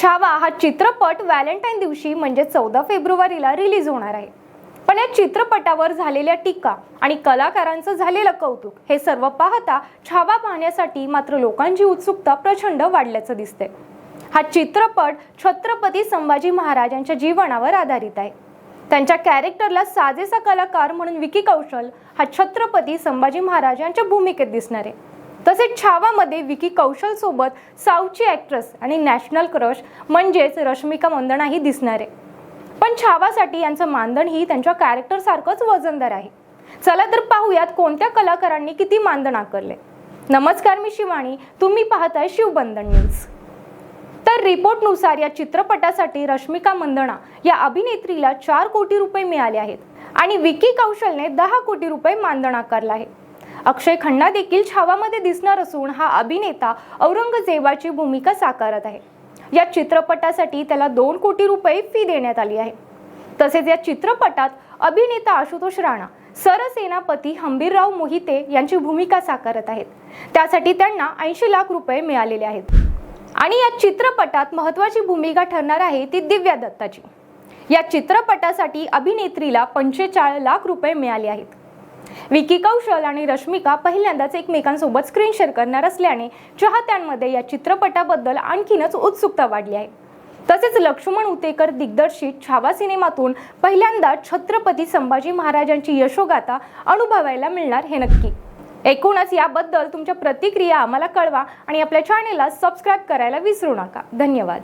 छावा हा चित्रपट व्हॅलेंटाईन दिवशी म्हणजे चौदा फेब्रुवारीला रिलीज होणार आहे. पण या चित्रपटावर झालेल्या टीका आणि कलाकारांचं झालेलं कौतुक हे सर्व पाहता छावा पाहण्यासाठी मात्र लोकांची उत्सुकता प्रचंड वाढल्याचं दिसते हा चित्रपट छत्रपती संभाजी महाराजांच्या जीवनावर आधारित आहे. त्यांच्या कॅरेक्टरला साजेसा कलाकार म्हणून विकी कौशल हा छत्रपती संभाजी महाराज यांच्या भूमिकेत दिसणार आहे. तसेच छावामध्ये विकी कौशल सोबत साऊथची ॲक्ट्रेस आणि नॅशनल क्रश म्हणजेच रश्मिका मंदणाही दिसणार. आहे पण छावासाठी यांचं मानधनही त्यांच्या कॅरेक्टरसारखंच वजनदार आहे. चला तर पाहूयात कोणत्या कलाकारांनी किती मानधन आकारले. नमस्कार मी शिवाणी तुम्ही पाहताय शिवबंधन न्यूज. तर रिपोर्टनुसार या चित्रपटासाठी रश्मिका मंदणा या अभिनेत्रीला चार कोटी रुपये मिळाले आहेत आणि विकी कौशलने दहा कोटी रुपये मानधन आकारलं आहे. अक्षय खन्ना देखील छावामध्ये दिसणार असून हा अभिनेता औरंगजेबाची भूमिका साकारत आहे. या चित्रपटासाठी त्याला दोन कोटी रुपये फी देण्यात आली आहे. तसेच या चित्रपटात अभिनेता आशुतोष राणा सरसेनापती हंबीरराव मोहिते यांची भूमिका साकारत आहेत. त्यासाठी त्यांना ऐंशी लाख रुपये मिळालेले आहेत. आणि या चित्रपटात महत्त्वाची भूमिका ठरणार आहे ती दिव्या दत्ताची. या चित्रपटासाठी अभिनेत्रीला पंचेचाळीस लाख रुपये मिळाले आहेत. विकी कौशल आणि रश्मिका पहिल्यांदाच एकमेकांसोबत स्क्रीन शेअर करणार असल्याने चाहत्यांमध्ये या चित्रपटाबद्दल आणखीनच उत्सुकता वाढली आहे. तसेच लक्ष्मण उतेकर दिग्दर्शित छावा सिनेमातून पहिल्यांदा छत्रपती संभाजी महाराजांची यशोगाथा अनुभवायला मिळणार हे नक्की. एकूणच याबद्दल तुमच्या प्रतिक्रिया आम्हाला कळवा आणि आपल्या चॅनेलला सबस्क्राईब करायला विसरू नका. धन्यवाद.